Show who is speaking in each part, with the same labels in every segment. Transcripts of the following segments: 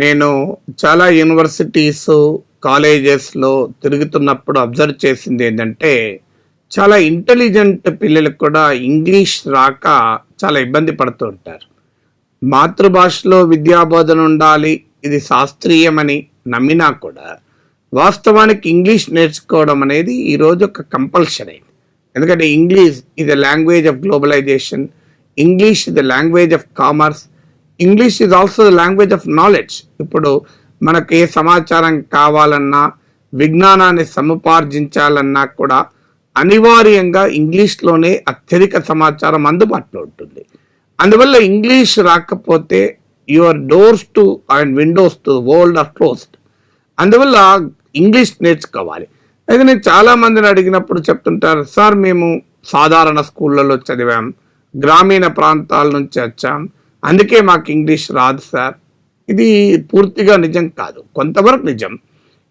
Speaker 1: నేను చాలా యూనివర్సిటీస్ కాలేజెస్లో తిరుగుతున్నప్పుడు అబ్జర్వ్ చేసింది ఏంటంటే చాలా ఇంటెలిజెంట్ పిల్లలకు కూడా ఇంగ్లీష్ రాక చాలా ఇబ్బంది పడుతూ ఉంటారు. మాతృభాషలో విద్యాబోధన ఉండాలి ఇది శాస్త్రీయమని నమ్మినా కూడా వాస్తవానికి ఇంగ్లీష్ నేర్చుకోవడం అనేది ఈరోజు ఒక కంపల్సరీ ఎందుకంటే ఇంగ్లీష్ ఇది లాంగ్వేజ్ ఆఫ్ గ్లోబలైజేషన్ ఇంగ్లీష్ ఇది the language of commerce English is also the language of knowledge ఇప్పుడు మనకు ఏ సమాచారం కావాలన్నా విజ్ఞానాన్ని సముపార్జించాలన్నా కూడా అనివార్యంగా ఇంగ్లీష్లోనే అత్యధిక సమాచారం అందుబాటులో ఉంటుంది. అందువల్ల ఇంగ్లీష్ రాకపోతే your doors to and windows to world are closed అందువల్ల ఇంగ్లీష్ నేర్చుకోవాలి. అయితే నేను చాలా మందిని అడిగినప్పుడు చెప్తుంటారు సార్ మేము సాధారణ స్కూళ్ళలో చదివాం గ్రామీణ ప్రాంతాల నుంచి వచ్చాం అందుకే మాకు ఇంగ్లీష్ రాదు సార్. ఇది పూర్తిగా నిజం కాదు. కొంతవరకు నిజం.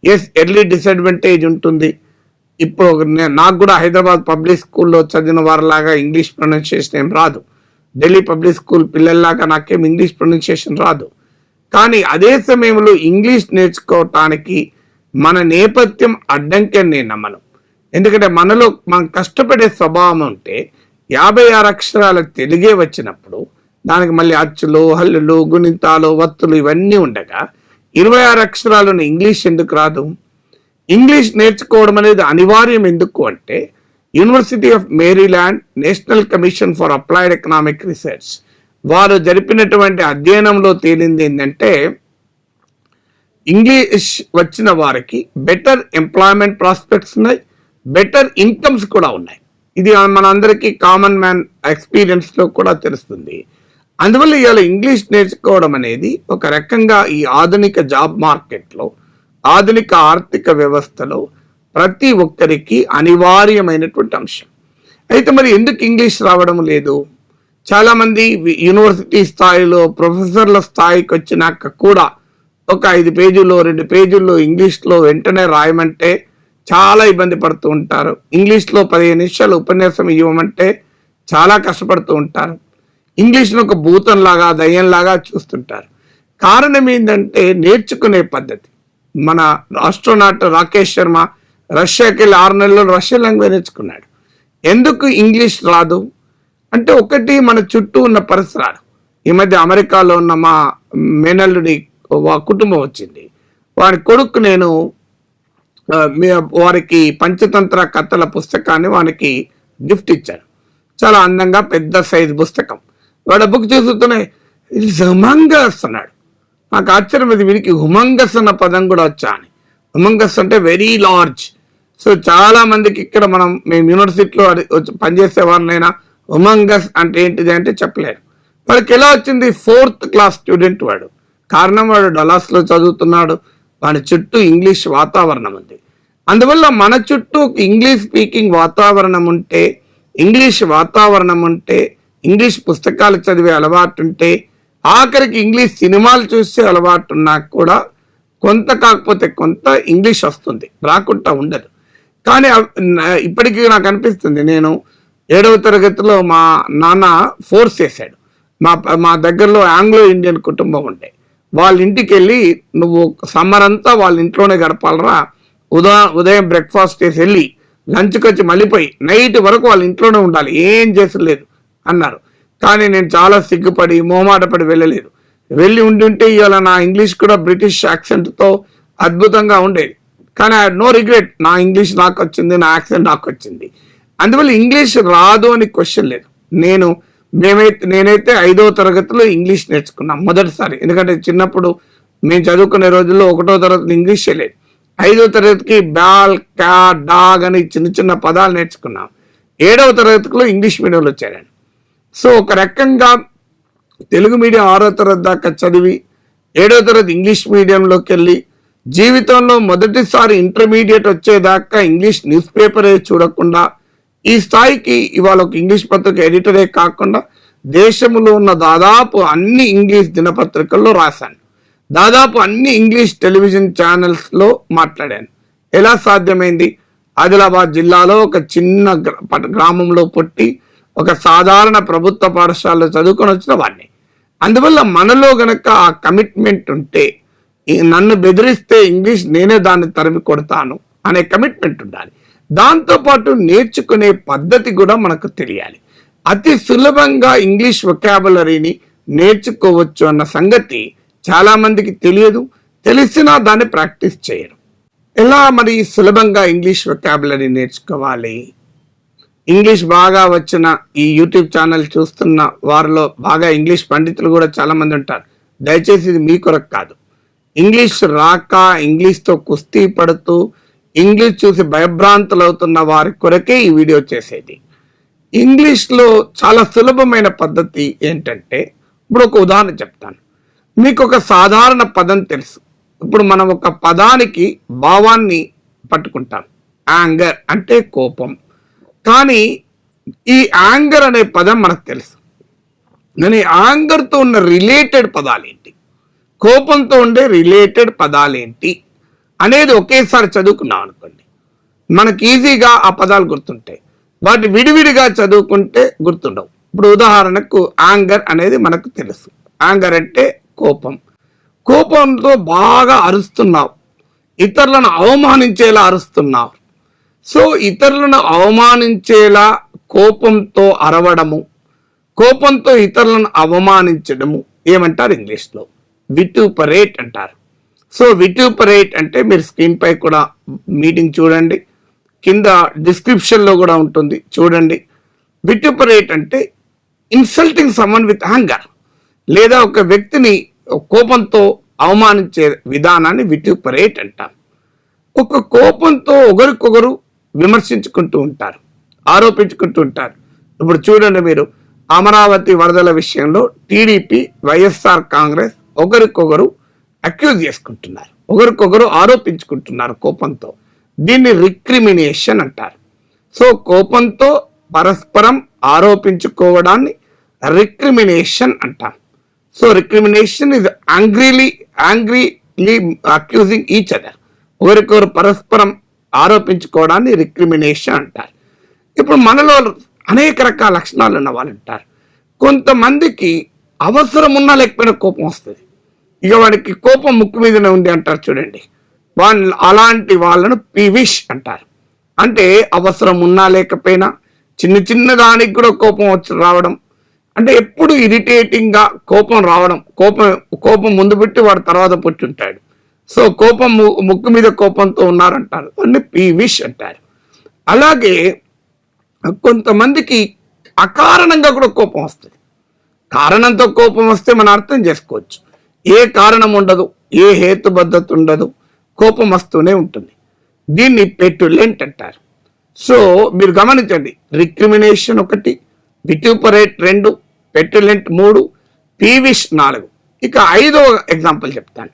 Speaker 1: ఎస్ ఎర్లీ డిసడ్వాంటేజ్ ఉంటుంది. ఇప్పుడు నాకు కూడా హైదరాబాద్ పబ్లిక్ స్కూల్లో చదివిన వారిలాగా ఇంగ్లీష్ ప్రొనౌన్సియేషన్ ఏం రాదు. ఢిల్లీ పబ్లిక్ స్కూల్ పిల్లల్లాగా నాకేం ఇంగ్లీష్ ప్రొనౌన్సియేషన్ రాదు. కానీ అదే సమయంలో ఇంగ్లీష్ నేర్చుకోవటానికి మన నేపథ్యం అడ్డంకి నేను నమ్మను. ఎందుకంటే మనలో మనం కష్టపడే స్వభావం ఉంటే యాభై ఆరు అక్షరాల తెలుగే వచ్చినప్పుడు దానికి మళ్ళీ అచ్చులు హల్లులు గుణితాలు వత్తులు ఇవన్నీ ఉండగా ఇరవై ఆరు అక్షరాలను ఇంగ్లీష్ ఎందుకు రాదు? ఇంగ్లీష్ నేర్చుకోవడం అనేది అనివార్యం ఎందుకు అంటే University of Maryland National Commission for Applied Economic Research వారు జరిపినటువంటి అధ్యయనంలో తేలింది ఏంటంటే ఇంగ్లీష్ వచ్చిన వారికి బెటర్ ఎంప్లాయ్మెంట్ ప్రాస్పెక్ట్స్ ఉన్నాయి బెటర్ ఇన్కమ్స్ కూడా ఉన్నాయి. ఇది మనందరికీ కామన్ మ్యాన్ ఎక్స్పీరియన్స్లో కూడా తెలుస్తుంది. అందువల్ల ఇవాళ ఇంగ్లీష్ నేర్చుకోవడం అనేది ఒక రకంగా ఈ ఆధునిక జాబ్ మార్కెట్లో ఆధునిక ఆర్థిక వ్యవస్థలో ప్రతి ఒక్కరికి అనివార్యమైనటువంటి అంశం. అయితే మరి ఎందుకు ఇంగ్లీష్ రావడం లేదు? చాలామంది యూనివర్సిటీ స్థాయిలో ప్రొఫెసర్ల స్థాయికి వచ్చినాక కూడా ఒక ఐదు పేజీల్లో రెండు పేజీల్లో ఇంగ్లీష్లో వెంటనే రాయమంటే చాలా ఇబ్బంది పడుతూ ఉంటారు. ఇంగ్లీష్లో పదిహేను నిమిషాలు ఉపన్యాసం ఇవ్వమంటే చాలా కష్టపడుతూ ఉంటారు. ఇంగ్లీష్ను ఒక భూతంలాగా దయ్యంలాగా చూస్తుంటారు. కారణం ఏంటంటే నేర్చుకునే పద్ధతి. మన ఆస్ట్రోనాట్ రాకేష్ శర్మ రష్యాకి వెళ్ళి ఆరు నెలల్లో రష్యా లాంగ్వేజ్ నేర్చుకున్నాడు. ఎందుకు ఇంగ్లీష్ రాదు? అంటే ఒకటి మన చుట్టూ ఉన్న పరిసరాలు. ఈ మధ్య అమెరికాలో ఉన్న మా మేనల్లుడి వా- కుటుంబం వచ్చింది. వారి కొడుకు నేను వారికి పంచతంత్ర కథల పుస్తకాన్ని వానికి గిఫ్ట్ ఇచ్చాను. చాలా అందంగా పెద్ద సైజు పుస్తకం. వాడు బుక్ చేస్తున్నాయి ఇట్స్ హుమంగస్ అన్నాడు. నాకు ఆశ్చర్యం ఇది వీడికి హుమంగస్ అన్న పదం కూడా వచ్చా అని. హుమంగస్ అంటే వెరీ లార్జ్. సో చాలా మందికి ఇక్కడ మనం మేము యూనివర్సిటీలో అది వచ్చి పనిచేసే వారినైనా హుమంగస్ అంటే ఏంటిది అంటే చెప్పలేరు. వాడికి ఎలా వచ్చింది? ఫోర్త్ క్లాస్ స్టూడెంట్ వాడు. కారణం వాడు డలాస్లో చదువుతున్నాడు. వాడి చుట్టూ ఇంగ్లీష్ వాతావరణం ఉంది. అందువల్ల మన చుట్టూ ఇంగ్లీష్ స్పీకింగ్ వాతావరణం ఉంటే ఇంగ్లీష్ వాతావరణం ఉంటే ఇంగ్లీష్ పుస్తకాలు చదివే అలవాటు ఉంటే ఆఖరికి ఇంగ్లీష్ సినిమాలు చూసే అలవాటు ఉన్నా కూడా కొంత కాకపోతే కొంత ఇంగ్లీష్ వస్తుంది రాకుండా ఉండదు. కానీ ఇప్పటికీ నాకు అనిపిస్తుంది నేను ఏడవ తరగతిలో మా నాన్న ఫోర్స్ చేశాడు. మా మా దగ్గరలో ఆంగ్లో ఇండియన్ కుటుంబం ఉండే. వాళ్ళ ఇంటికి వెళ్ళి నువ్వు సమ్మర్ అంతా వాళ్ళ ఇంట్లోనే గడపాలరా ఉదయం ఉదయం బ్రేక్ఫాస్ట్ చేసి వెళ్ళి లంచ్కి వచ్చి మళ్ళీపోయి నైట్ వరకు వాళ్ళ ఇంట్లోనే ఉండాలి ఏం చేసలేదు అన్నారు. కానీ నేను చాలా సిగ్గుపడి మోమాటపడి వెళ్ళలేదు. వెళ్ళి ఉండి ఉంటే ఇవాళ నా ఇంగ్లీష్ కూడా బ్రిటిష్ యాక్సెంట్తో అద్భుతంగా ఉండేది. కానీ ఐ నో రిగ్రెట్ నా ఇంగ్లీష్ నాకు వచ్చింది నా యాక్సెంట్ నాకు వచ్చింది. అందువల్ల ఇంగ్లీష్ రాదు అని క్వశ్చన్ లేదు. నేను మేమైతే నేనైతే ఐదో తరగతిలో ఇంగ్లీష్ నేర్చుకున్నాం మొదటిసారి. ఎందుకంటే చిన్నప్పుడు మేము చదువుకునే రోజుల్లో ఒకటో తరగతిలో ఇంగ్లీష్ లేదు. ఐదో తరగతికి బాల్ క్యా డాగ్ అని చిన్న చిన్న పదాలు నేర్చుకున్నాం. ఏడవ తరగతిలో ఇంగ్లీష్ మీడియంలో చేరాను. సో ఒక రకంగా తెలుగు మీడియం ఆరో తరగతి దాకా చదివి ఏడో తరగతి ఇంగ్లీష్ మీడియంలోకి వెళ్ళి జీవితంలో మొదటిసారి ఇంటర్మీడియట్ వచ్చేదాకా ఇంగ్లీష్ న్యూస్ పేపరే చూడకుండా ఈ స్థాయికి ఇవాళ ఒక ఇంగ్లీష్ పత్రిక ఎడిటరే కాకుండా దేశంలో ఉన్న దాదాపు అన్ని ఇంగ్లీష్ దినపత్రికల్లో రాశాను. దాదాపు అన్ని ఇంగ్లీష్ టెలివిజన్ ఛానల్స్లో మాట్లాడాను. ఎలా సాధ్యమైంది? ఆదిలాబాద్ జిల్లాలో ఒక చిన్న గ్రామంలో పుట్టి ఒక సాధారణ ప్రభుత్వ పాఠశాలలో చదువుకొని వచ్చిన వాడిని. అందువల్ల మనలో గనక ఆ కమిట్మెంట్ ఉంటే నన్ను బెదిరిస్తే ఇంగ్లీష్ నేనే దాన్ని తరిమి కొడతాను అనే కమిట్మెంట్ ఉండాలి. దాంతోపాటు నేర్చుకునే పద్ధతి కూడా మనకు తెలియాలి. అతి సులభంగా ఇంగ్లీష్ వొకాబులరీని నేర్చుకోవచ్చు అన్న సంగతి చాలామందికి తెలియదు. తెలిసినా దాన్ని ప్రాక్టీస్ చేయరు. ఎలా మరి సులభంగా ఇంగ్లీష్ వొకాబులరీ నేర్చుకోవాలి? ఇంగ్లీష్ బాగా వచ్చిన ఈ యూట్యూబ్ ఛానల్ చూస్తున్న వారిలో బాగా ఇంగ్లీష్ పండితులు కూడా చాలామంది ఉంటారు. దయచేసి ఇది మీ కొరకు కాదు. ఇంగ్లీష్ రాక ఇంగ్లీష్తో కుస్తీ పడుతూ ఇంగ్లీష్ చూసి భయభ్రాంతులు అవుతున్న వారి కొరకే ఈ వీడియో చేసేది. ఇంగ్లీష్లో చాలా సులభమైన పద్ధతి ఏంటంటే ఇప్పుడు ఒక ఉదాహరణ చెప్తాను. మీకు ఒక సాధారణ పదం తెలుసు. ఇప్పుడు మనం ఒక పదానికి భావాన్ని పట్టుకుంటాం. యాంగర్ అంటే కోపం. కానీ ఈ యాంగర్ అనే పదం మనకు తెలుసు. కానీ యాంగర్తో ఉన్న రిలేటెడ్ పదాలేంటి? కోపంతో ఉండే రిలేటెడ్ పదాలేంటి? అనేది ఒకేసారి చదువుకున్నాం అనుకోండి. మనకి ఈజీగా ఆ పదాలు గుర్తుంటాయి. వాటి విడివిడిగా చదువుకుంటే గుర్తుండవు. ఇప్పుడు ఉదాహరణకు యాంగర్ అనేది మనకు తెలుసు. యాంగర్ అంటే కోపం. కోపంతో బాగా అరుస్తున్నావు. ఇతరులను అవమానించేలా అరుస్తున్నావు. సో ఇతరులను అవమానించేలా కోపంతో అరవడము కోపంతో ఇతరులను అవమానించడము ఏమంటారు ఇంగ్లీష్లో? విటూపరేట్ అంటారు. సో విటూపరేట్ అంటే మీరు స్క్రీన్పై కూడా మీటింగ్ చూడండి కింద డిస్క్రిప్షన్లో కూడా ఉంటుంది చూడండి. విటూపరేట్ అంటే ఇన్సల్టింగ్ సమ్మన్ విత్ హ్యాంగర్ లేదా ఒక వ్యక్తిని కోపంతో అవమానించే విధానాన్ని విటూపరేట్ అంటాం ఒక కోపంతో ఒకరికొకరు విమర్శించుకుంటూ ఉంటారు ఆరోపించుకుంటూ ఉంటారు. ఇప్పుడు చూడండి మీరు అమరావతి వరదల విషయంలో టీడీపీ వైఎస్ఆర్ కాంగ్రెస్ ఒకరికొకరు అక్యూజ్ చేసుకుంటున్నారు ఒకరికొకరు ఆరోపించుకుంటున్నారు కోపంతో. దీన్ని రిక్రిమినేషన్ అంటారు. సో కోపంతో పరస్పరం ఆరోపించుకోవడాన్ని రిక్రిమినేషన్ అంటాం so recrimination is angrily angrily accusing each other ఒకరికొకరు పరస్పరం ఆరోపించుకోవడాన్ని రిక్రిమినేషన్ అంటారు. ఇప్పుడు మనలో అనేక రకాల లక్షణాలు ఉన్న వాళ్ళు ఉంటారు కొంతమందికి అవసరం ఉన్నా లేకపోయినా కోపం వస్తుంది. ఇక వాడికి కోపం ముక్కు మీదనే ఉంది అంటారు చూడండి. వాళ్ళు అలాంటి వాళ్ళను పివిష్ అంటారు. అంటే అవసరం ఉన్నా లేకపోయినా చిన్న చిన్న దానికి కూడా కోపం వచ్చి రావడం. అంటే ఎప్పుడు ఇరిటేటింగ్గా కోపం రావడం. కోపం కోపం ముందు పెట్టి వాడు తర్వాత పుట్టుంటాడు సో కోపం ముక్కు మీద కోపంతో ఉన్నారంటారు. అన్ని పీవిష్ అంటారు. అలాగే కొంతమందికి అకారణంగా కూడా కోపం వస్తుంది. కారణంతో కోపం వస్తే మనం అర్థం చేసుకోవచ్చు. ఏ కారణం ఉండదు ఏ హేతుబద్ధత ఉండదు కోపం వస్తూనే ఉంటుంది. దీన్ని పెట్టులెంట్ అంటారు. సో మీరు గమనించండి రిక్రిమినేషన్ ఒకటి విట్యూపరేట్ రెండు పెట్టులెంట్ మూడు పీవిష్ నాలుగు. ఇక ఐదో ఎగ్జాంపుల్ చెప్తాను.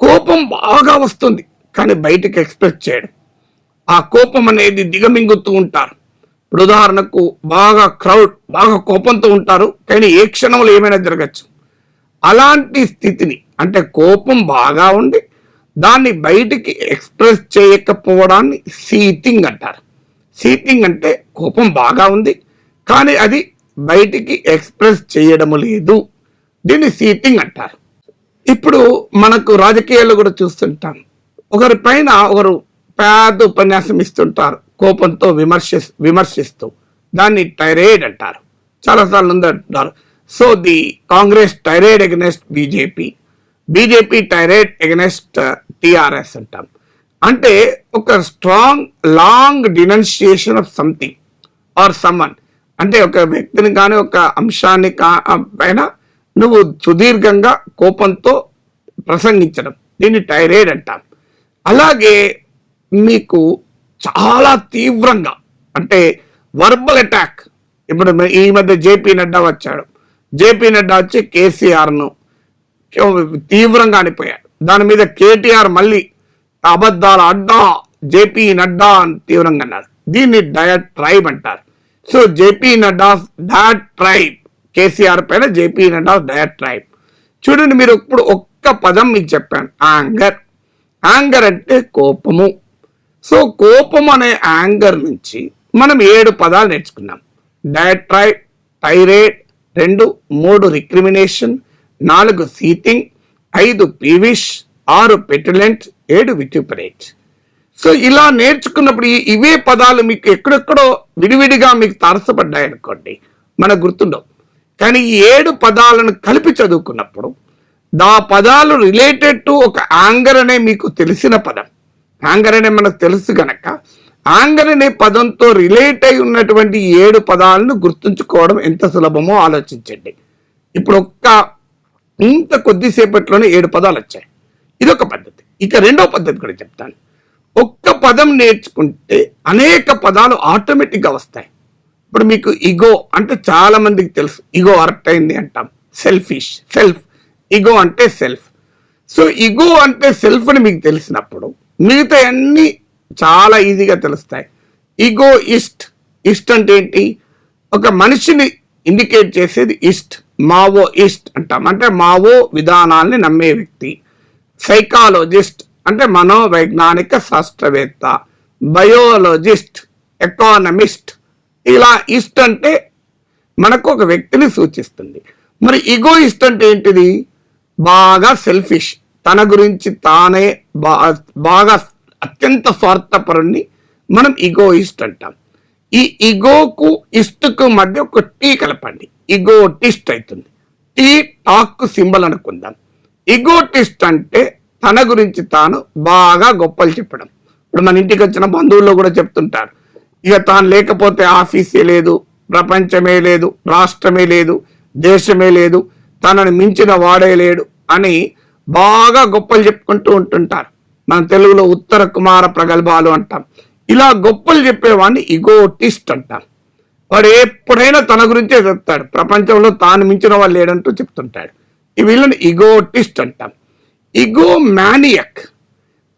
Speaker 1: కోపం బాగా వస్తుంది కానీ బయటకు ఎక్స్ప్రెస్ చేయడం. ఆ కోపం అనేది దిగమింగుతూ ఉంటారు. ఇప్పుడు ఉదాహరణకు బాగా క్రౌడ్ బాగా కోపంతో ఉంటారు కానీ ఏ క్షణంలో ఏమైనా జరగచ్చు. అలాంటి స్థితిని అంటే కోపం బాగా ఉండి దాన్ని బయటికి ఎక్స్ప్రెస్ చేయకపోవడాన్ని సీతింగ్ అంటారు. సీతింగ్ అంటే కోపం బాగా ఉంది కానీ అది బయటికి ఎక్స్ప్రెస్ చేయడము లేదు. దీన్ని సీతింగ్ అంటారు. ఇప్పుడు మనకు రాజకీయాల్లో కూడా చూస్తుంటాం. ఒకరి పైన ఒకరు పెద్ద ఉపన్యాసం ఇస్తుంటారు. కోపంతో విమర్శ విమర్శిస్తూ దాన్ని టైరేడ్ అంటారు. చాలాసార్లు ఉంది అంటారు so the Congress tirade against BJP BJP tirade against TRS అంటాం. అంటే ఒక strong long denunciation of something or someone అంటే ఒక వ్యక్తిని కానీ ఒక అంశాన్ని కా పైన నువ్వు సుదీర్ఘంగా కోపంతో ప్రసంగించడం. దీన్ని టైరేడ్ అంటాం. అలాగే మీకు చాలా తీవ్రంగా అంటే వర్బల్ అటాక్ ఇప్పుడు ఈ మధ్య జేపీ నడ్డా వచ్చాడు. జేపీ నడ్డా వచ్చి కేసీఆర్ను తీవ్రంగా అనిపోయాడు దాని మీద కేటీఆర్ మళ్ళీ అబద్ధాల అడ్డా జేపీ నడ్డా అని తీవ్రంగా అన్నాడు. దీన్ని డయట్ ట్రైబ్ అంటారు. So JP Nadda diatribe. KCR పైన జేపీ నడ్డా డయర్ ట్రైబ్ చూడండి మీరు ఇప్పుడు ఒక్క పదం మీకు చెప్పాను. యాంగర్. యాంగర్ అంటే కోపము. సో కోపం అనే యాంగర్ నుంచి మనం ఏడు పదాలు నేర్చుకున్నాం. డయట్రై టైరేట్ రెండు మూడు రిక్రిమినేషన్ నాలుగు సీతింగ్ ఐదు పీవిష్ ఆరు పెటులెంట్ ఏడు విట్యుపరేట్. సో ఇలా నేర్చుకున్నప్పుడు ఇవే పదాలు మీకు ఎక్కడెక్కడో విడివిడిగా మీకు తారసపడ్డాయి అనుకోండి మనకు గుర్తుండవు. కానీ ఈ ఏడు పదాలను కలిపి చదువుకున్నప్పుడు దా పదాలు రిలేటెడ్ టు ఒక ఆంగర్ అనే మీకు తెలిసిన పదం. యాంగర్ అనే మనకు తెలుసు గనక ఆంగర్ అనే పదంతో రిలేట్ అయి ఉన్నటువంటి ఏడు పదాలను గుర్తుంచుకోవడం ఎంత సులభమో ఆలోచించండి. ఇప్పుడు ఒక్క ఇంత కొద్దిసేపట్లోనే ఏడు పదాలు వచ్చాయి. ఇదొక పద్ధతి. ఇక రెండో పద్ధతి కూడా చెప్తాను. ఒక్క పదం నేర్చుకుంటే అనేక పదాలు ఆటోమేటిక్గా వస్తాయి. ఇప్పుడు మీకు ఇగో అంటే చాలా మందికి తెలుసు. ఇగో అరెక్ట్ అయింది అంటాం. సెల్ఫిష్ సెల్ఫ్ ఇగో అంటే సెల్ఫ్ సో ఇగో అంటే సెల్ఫ్ అని మీకు తెలిసినప్పుడు మిగతా అన్ని చాలా ఈజీగా తెలుస్తాయి. ఇగో ఇస్ట్ ఇస్ట్ అంటే ఏంటి? ఒక మనిషిని ఇండికేట్ చేసేది ఇస్ట్ మావో ఇస్ట్ అంటాం. అంటే మావో విధానాల్ని నమ్మే వ్యక్తి. సైకాలజిస్ట్ అంటే మనోవైజ్ఞానిక శాస్త్రవేత్త. బయోలజిస్ట్ ఎకానమిస్ట్ ఇలా ఇస్ట్ అంటే మనకు ఒక వ్యక్తిని సూచిస్తుంది. మరి ఇగోయిస్ట్ అంటే ఏంటిది? బాగా సెల్ఫిష్ తన గురించి తానే బాగా అత్యంత స్వార్థపరుణ్ణి మనం ఇగోయిస్ట్ అంటాం. ఈ ఇగోకు ఇస్ట్కు మధ్య ఒక టీ కలపండి. ఇగోటిస్ట్ అవుతుంది. టీ టాక్ సింబల్ అనుకుందాం. ఇగోటిస్ట్ అంటే తన గురించి తాను బాగా గొప్పలు చెప్పడం. ఇప్పుడు మన ఇంటికి వచ్చిన బంధువుల్లో కూడా చెప్తుంటారు. ఇక తాను లేకపోతే ఆఫీసే లేదు ప్రపంచమే లేదు రాష్ట్రమే లేదు దేశమే లేదు తనని మించిన వాడే లేడు అని బాగా గొప్పలు చెప్పుకుంటూ ఉంటుంటారు. మన తెలుగులో ఉత్తర కుమార ప్రగల్భాలు అంటాం. ఇలా గొప్పలు చెప్పేవాడిని ఇగోటిస్ట్ అంటాం. వాడు ఎప్పుడైనా తన గురించే చెప్తాడు. ప్రపంచంలో తాను మించిన వాళ్ళు లేడంటూ చెప్తుంటాడు. ఈ వీళ్ళని ఇగోటిస్ట్ అంటాం. ఇగో మ్యానియక్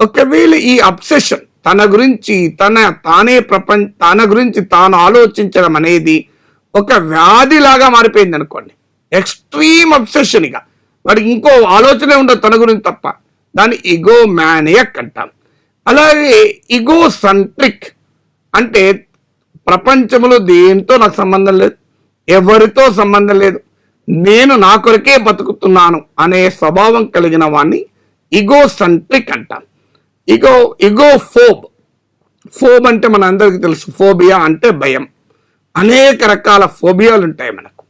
Speaker 1: ఒకవేళ ఈ అబ్సెషన్ తన గురించి తన తానే ప్రపంచ తన గురించి తాను ఆలోచించడం అనేది ఒక వ్యాధిలాగా మారిపోయింది అనుకోండి. ఎక్స్ట్రీమ్ అబ్సెషన్ ఇక. వాడికి ఇంకో ఆలోచనే ఉండదు తన గురించి తప్ప. దాన్ని ఇగో మ్యానియక్ అంటాం. అలాగే ఇగో సంట్రిక్ అంటే ప్రపంచంలో దేంతో నాకు సంబంధం లేదు ఎవరితో సంబంధం లేదు నేను నా కొరకే బతుకుతున్నాను అనే స్వభావం కలిగిన వాడిని ఇగో సంట్రిక్ అంటాం. ఇగో ఇగో ఫోబ్. ఫోబ్ అంటే మన అందరికీ తెలుసు. ఫోబియా అంటే భయం. అనేక రకాల ఫోబియాలు ఉంటాయి మనకు.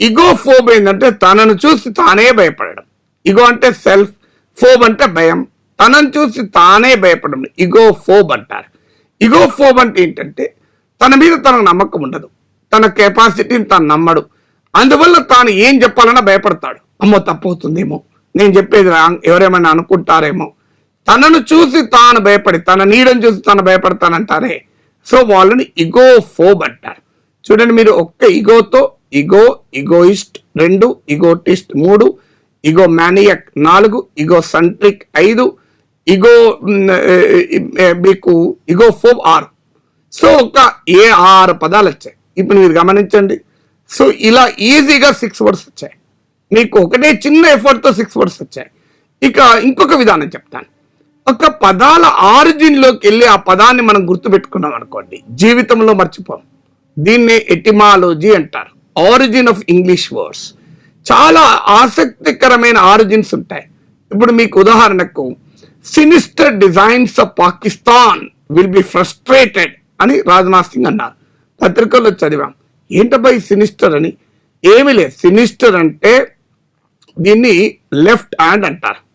Speaker 1: ఇగో ఫోబ్ ఏంటంటే తనను చూసి తానే భయపడడం. ఇగో అంటే సెల్ఫ్. ఫోబ్ అంటే భయం. తనను చూసి తానే భయపడడం. ఇగో ఫోబ్ అంటారు. ఇగో ఫోబ్ అంటే ఏంటంటే తన మీద తనకు నమ్మకం ఉండదు. తన కెపాసిటీని తను నమ్మడు. అందువల్ల తాను ఏం చెప్పాలన్నా భయపడతాడు. అమ్మో తప్పవుతుందేమో నేను చెప్పేది ఎవరేమైనా అనుకుంటారేమో. తనను చూసి తాను భయపడి తన నీడను చూసి తాను భయపడతానంటారే. సో వాళ్ళని ఇగో ఫోబ్ అంటారు. చూడండి మీరు ఒక్క ఇగోతో ఇగో ఇగోయిస్ట్ రెండు ఇగోటిస్ట్ మూడు ఇగో మ్యానియక్ నాలుగు ఇగో సంట్రిక్ ఐదు ఇగో మీకు ఇగో ఫోబ్ ఆరు. సో ఒక ఏ ఆరు పదాలు వచ్చాయి. ఇప్పుడు మీరు గమనించండి. సో ఇలా ఈజీగా సిక్స్ వర్డ్స్ వచ్చాయి. మీకు ఒకటే చిన్న ఎఫర్ట్తో సిక్స్ వర్డ్స్ వచ్చాయి. ఇక ఇంకొక విధానం చెప్తాను. ఒక పదాల ఆరిజిన్లోకి వెళ్ళి ఆ పదాన్ని మనం గుర్తుపెట్టుకున్నాం అనుకోండి. జీవితంలో మర్చిపోం. దీన్నే ఎటిమాలజీ అంటారు. Origin of English words. చాలా ఆసక్తికరమైన ఆరిజిన్స్ ఉంటాయి. ఇప్పుడు మీకు ఉదాహరణకు sinister designs of Pakistan will be frustrated అని రాజ్నాథ్ సింగ్ అన్నారు. పత్రికల్లో చదివాం. ఏంటబ్బా ఈ సినిస్టర్ అని. ఏమీ లేదు. సినిస్టర్ అంటే దీన్ని లెఫ్ట్ హ్యాండ్ అంటారు.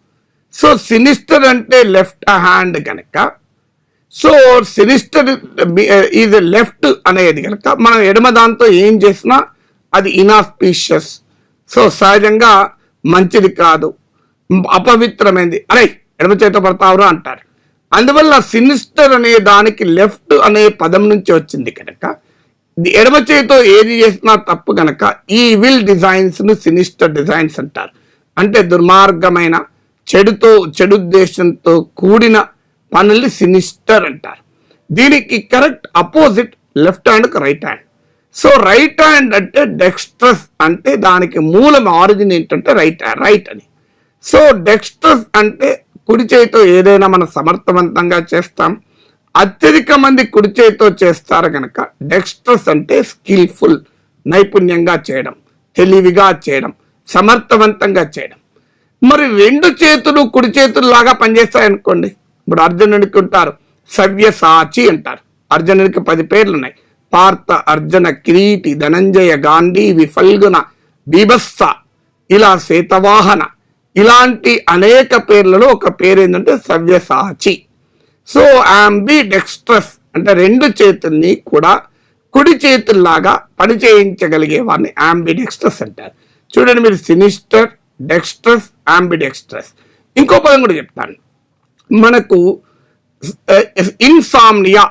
Speaker 1: సో సినిస్టర్ అంటే లెఫ్ట్ హ్యాండ్ కనుక సో సినిస్టర్ ఇది లెఫ్ట్ అనేది కనుక మనం ఎడమ దాంతో ఏం చేసినా అది ఇనాస్పీషియస్ సో సహజంగా మంచిది కాదు. అపవిత్రమైంది. అరే ఎడమ చేత పడతావురా అంటారు. అందువల్ల సినిస్టర్ అనే దానికి లెఫ్ట్ అనే పదం నుంచి వచ్చింది కనుక ఎడమ చేతితో ఏది చేసినా తప్పు కనుక ఈ విల్ డిజైన్స్ను సినిస్టర్ డిజైన్స్ అంటారు. అంటే దుర్మార్గమైన చెడుతో చెడు ఉద్దేశంతో కూడిన పనుల్ని సినిస్టర్ అంటారు. దీనికి కరెక్ట్ అపోజిట్ లెఫ్ట్ హ్యాండ్కి right hand so right hand అంటే డెక్స్ట్రస్ అంటే దానికి మూలం ఆరిజిన్ ఏంటంటే రైట్ రైట్ అని. సో డెక్స్ట్రస్ అంటే కుడి చేతితో ఏదైనా మనం సమర్థవంతంగా చేస్తాం. అత్యధిక మంది కుడి చేతితో చేస్తారు కనుక డెక్స్ట్రస్ అంటే స్కిల్ఫుల్ నైపుణ్యంగా చేయడం తెలివిగా చేయడం సమర్థవంతంగా చేయడం. మరి రెండు చేతులు కుడి చేతులు లాగా పనిచేస్తాయి ఇప్పుడు అర్జునుడికి ఉంటారు సవ్యసాచి అంటారు. అర్జునుడికి పది పేర్లు ఉన్నాయి పార్థ అర్జున కిరీటి ధనంజయ గాంధీ విఫల్గున బీభత్స ఇలా శేతవాహన ఇలాంటి అనేక పేర్లలో ఒక పేరు ఏంటంటే సవ్యసాచి సో ఆంబి డెక్స్ట్రస్ అంటే రెండు చేతుల్ని కూడా కుడి చేతుల్లాగా పని చేయించగలిగే వారిని ఆంబి డెక్స్ట్రస్ అంటారు. చూడండి మీరు సినిస్టర్ డెక్స్ట్రస్ ఆంబిడెక్స్ట్రస్ ఇంకో పదం కూడా చెప్తాను. మనకు ఇన్సామ్నియా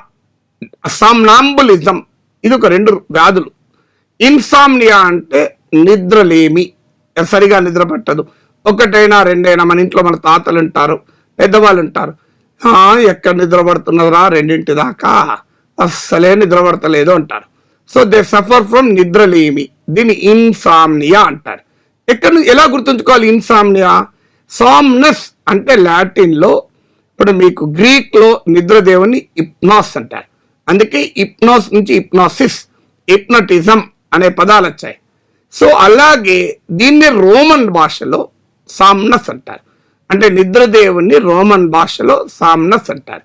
Speaker 1: సామ్నాంబులిజం ఇది ఒక రెండు వ్యాధులు. ఇన్సామ్నియా అంటే నిద్రలేమి. సరిగా నిద్ర పట్టదు. ఒకటైనా రెండైనా మన ఇంట్లో మన తాతలు ఉంటారు పెద్దవాళ్ళు ఉంటారు. ఎక్కడ నిద్ర పడుతున్నదిరా రెండింటి దాకా? అస్సలే నిద్ర పడతలేదు అంటారు. సో దే సఫర్ ఫ్రమ్ నిద్రలేమి. దీన్ని ఇన్సామ్నియా అంటారు. ఎక్కడ నుంచి- ఎలా గుర్తుంచుకోవాలి? ఇన్సామ్నియా సామ్నస్ అంటే లాటిన్లో ఇప్పుడు మీకు గ్రీక్లో నిద్రదేవుని ఇప్నాస్ అంటారు. అందుకే ఇప్నాస్ నుంచి ఇప్నాసిస్ ఇప్నటిజం అనే పదాలు వచ్చాయి. సో అలాగే దీన్ని రోమన్ భాషలో సామ్నస్ అంటారు. అంటే నిద్రదేవుని రోమన్ భాషలో సామ్నస్ అంటారు.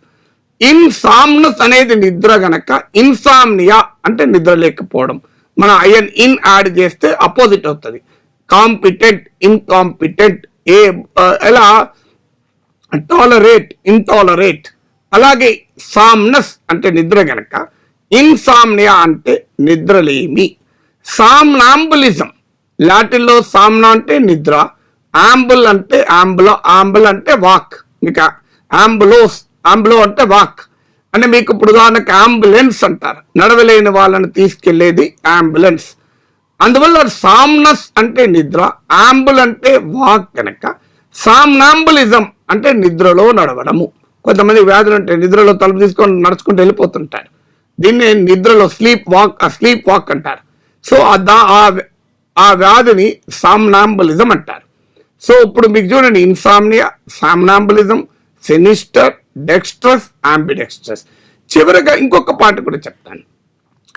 Speaker 1: ఇన్ సామ్నస్ అనేది నిద్ర గనక ఇన్సామ్నియా అంటే నిద్ర లేకపోవడం. మన అయన్ ఇన్ యాడ్ చేస్తే అపోజిట్ అవుతుంది. కాంపిటెంట్ ఇన్కాంపిటెంట్ ఏ ఎలా? టాలరేట్ ఇంటాలరేట్ అలాగే సామ్నస్ అంటే నిద్ర గనక ఇన్సామ్నియా అంటే నిద్రలేమి. సామ్నాంబులిజం లాటిన్లో సామ్నా అంటే నిద్ర ఆంబుల్ అంటే ఆంబులో ఆంబుల్ అంటే వాక్ మీకు ఆంబులోస్ ఆంబులో అంటే వాక్ అంటే మీకు ఇప్పుడు ఉదాహరణకు అంబులెన్స్ అంటారు. నడవలేని వాళ్ళని తీసుకెళ్ళేది అంబులెన్స్ అందువల్ల సామ్నస్ అంటే నిద్ర ఆంబుల్ అంటే వాక్ కనుక. సామ్నాంబులిజం అంటే నిద్రలో నడవడము. కొంతమంది వ్యాధులు అంటే నిద్రలో తలుపు తీసుకొని నడుచుకుంటూ వెళ్ళిపోతుంటారు. దీన్ని నిద్రలో స్లీప్ వాక్ స్లీప్ వాక్ అంటారు. సో ఆ ఆ ఆ వ్యాధిని సామ్నాంబులిజం అంటారు. సో ఇప్పుడు మీకు చూడండి ఇన్సామ్నియా సామ్నాంబులిజం సెనిస్టర్ డెక్స్ట్రస్ ఆంబిడెక్స్ట్రస్. చివరగా ఇంకొక పాట కూడా చెప్తాను.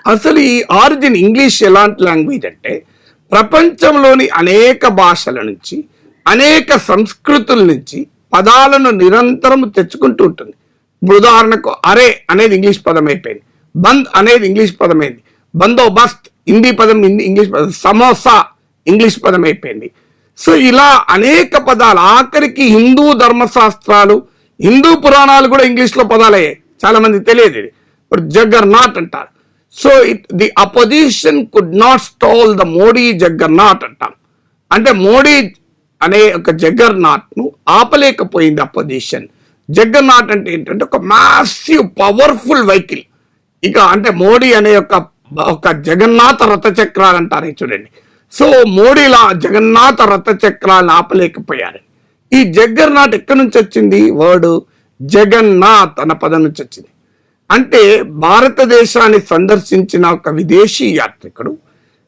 Speaker 1: అసలు ఈ ఆరిజిన్ ఇంగ్లీష్ ఎలాంటి లాంగ్వేజ్ అంటే ప్రపంచంలోని అనేక భాషల నుంచి అనేక సంస్కృతుల నుంచి పదాలను నిరంతరం తెచ్చుకుంటూ ఉంటుంది. ఇప్పుడు ఉదాహరణకు అరే అనేది ఇంగ్లీష్ పదం అయిపోయింది బంద్ అనేది ఇంగ్లీష్ పదమైంది. బందోబస్త్ హిందీ పదం ఇంగ్లీష్ పదం సమోసా ఇంగ్లీష్ పదం అయిపోయింది సో ఇలా అనేక పదాలు ఆఖరికి హిందూ ధర్మశాస్త్రాలు హిందూ పురాణాలు కూడా ఇంగ్లీష్లో పదాలయ్యాయి. చాలామంది తెలియదు ఇది. ఇప్పుడు జగ్గర్ నాట్ అంటారు. So it the opposition could not stall the Modi juggernaut అంటాం అంటే మోడీ అనే ఒక జగ్గర్ నాట్ను ఆపలేకపోయింది అపోజిషన్ జగ్గర్ నాట్ అంటే ఏంటంటే ఒక మాసివ్ పవర్ఫుల్ వెహికల్ ఇక అంటే మోడీ అనే ఒక ఒక జగన్నాథ రథచక్రాలు అంటారు చూడండి. సో మోడీలా జగన్నాథ రథచక్రాలు ఆపలేకపోయారు. ఈ జగ్గర్నాథ్ ఎక్కడి నుంచి వచ్చింది? వర్డ్ జగన్నాథ్ అన్న పదం నుంచి వచ్చింది. అంటే భారతదేశాన్ని సందర్శించిన ఒక విదేశీ యాత్రికుడు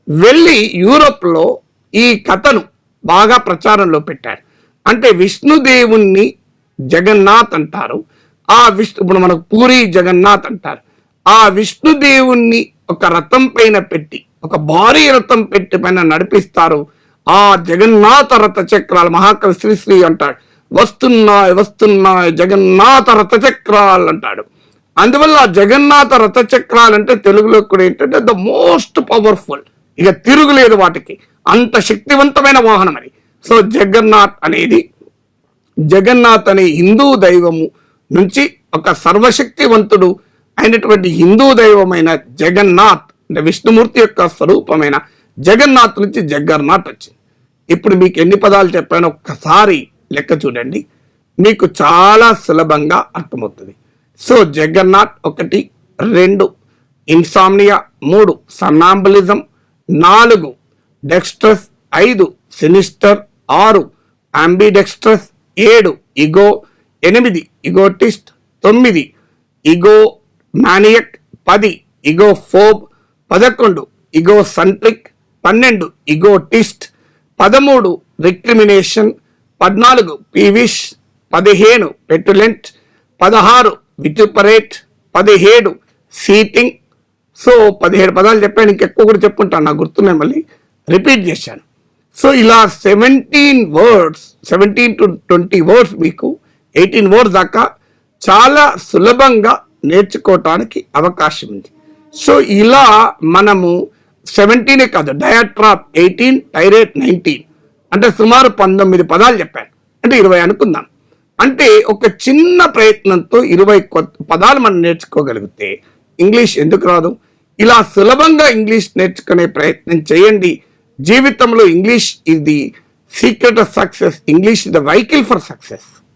Speaker 1: వెళ్ళి యూరోప్లో ఈ కథను బాగా ప్రచారంలో పెట్టాడు అంటే విష్ణుదేవుణ్ణి జగన్నాథ్ అంటారు. ఆ విష్ణు ఇప్పుడు మనకు పూరి జగన్నాథ్ అంటారు. ఆ విష్ణుదేవుణ్ణి ఒక రథం పైన పెట్టి ఒక భారీ రథం పెట్టి పైన నడిపిస్తారు. ఆ జగన్నాథ రథ చక్రాలు మహాకవి శ్రీశ్రీ అంటాడు. వస్తున్నాయి వస్తున్నాయి జగన్నాథ రథ చక్రాలు అంటాడు. అందువల్ల జగన్నాథ రథ అంటే తెలుగులో కూడా ఏంటంటే ద మోస్ట్ పవర్ఫుల్ ఇక తిరుగులేదు వాటికి. అంత శక్తివంతమైన వాహనం అది. సో జగన్నాథ్ అనేది జగన్నాథ్ అనే హిందూ దైవము నుంచి ఒక సర్వశక్తివంతుడు అయినటువంటి హిందూ దైవమైన జగన్నాథ్ అంటే విష్ణుమూర్తి యొక్క స్వరూపమైన జగన్నాథ్ నుంచి జగన్నాథ్ వచ్చింది. ఇప్పుడు మీకు ఎన్ని పదాలు చెప్పానో ఒక్కసారి లెక్క చూడండి. మీకు చాలా సులభంగా అర్థమవుతుంది. సో జగన్నాథ్ ఒకటి రెండు ఇన్సామ్నియా మూడు సన్నాంబలిజం నాలుగు డెక్స్ట్రస్ ఐదు సినిస్టర్ ఆరు అంబిడెక్స్ట్రస్ ఏడు ఇగో ఎనిమిది ఇగోటిస్ట్ తొమ్మిది ఇగో మానియక్ పది ఇగో ఫోబ్ పదకొండు ఇగో సంట్రిక్ పన్నెండు ఇగోటిస్ట్ పదమూడు రిక్రిమినేషన్ పద్నాలుగు పీవిష్ పదిహేను పెటులెంట్ పదహారు విటుపరేట్ పదిహేడు సీటింగ్ సో పదిహేడు పదాలు చెప్పాను ఇంకెక్కువ కూడా చెప్పుంటాను నాకు గుర్తున్నాయి మళ్ళీ. రిపీట్ చేశాను. సో ఇలా seventeen words seventeen to twenty words మీకు ఎయిటీన్ వర్డ్స్ దాకా చాలా సులభంగా నేర్చుకోవటానికి అవకాశం ఉంది. సో ఇలా మనము సెవెంటీనే కాదు డయాట్రాప్ ఎయిటీన్ టైరేట్ నైన్టీన్ అంటే సుమారు పంతొమ్మిది పదాలు చెప్పాను. అంటే ఇరవై అనుకుందాం. అంటే ఒక చిన్న ప్రయత్నంతో ఇరవై కొత్త పదాలు మనం నేర్చుకోగలిగితే ఇంగ్లీష్ ఎందుకు రాదు? ఇలా సులభంగా ఇంగ్లీష్ నేర్చుకునే ప్రయత్నం చేయండి. జీవితంలో ఇంగ్లీష్ ఇది secret of success English the vehicle for success.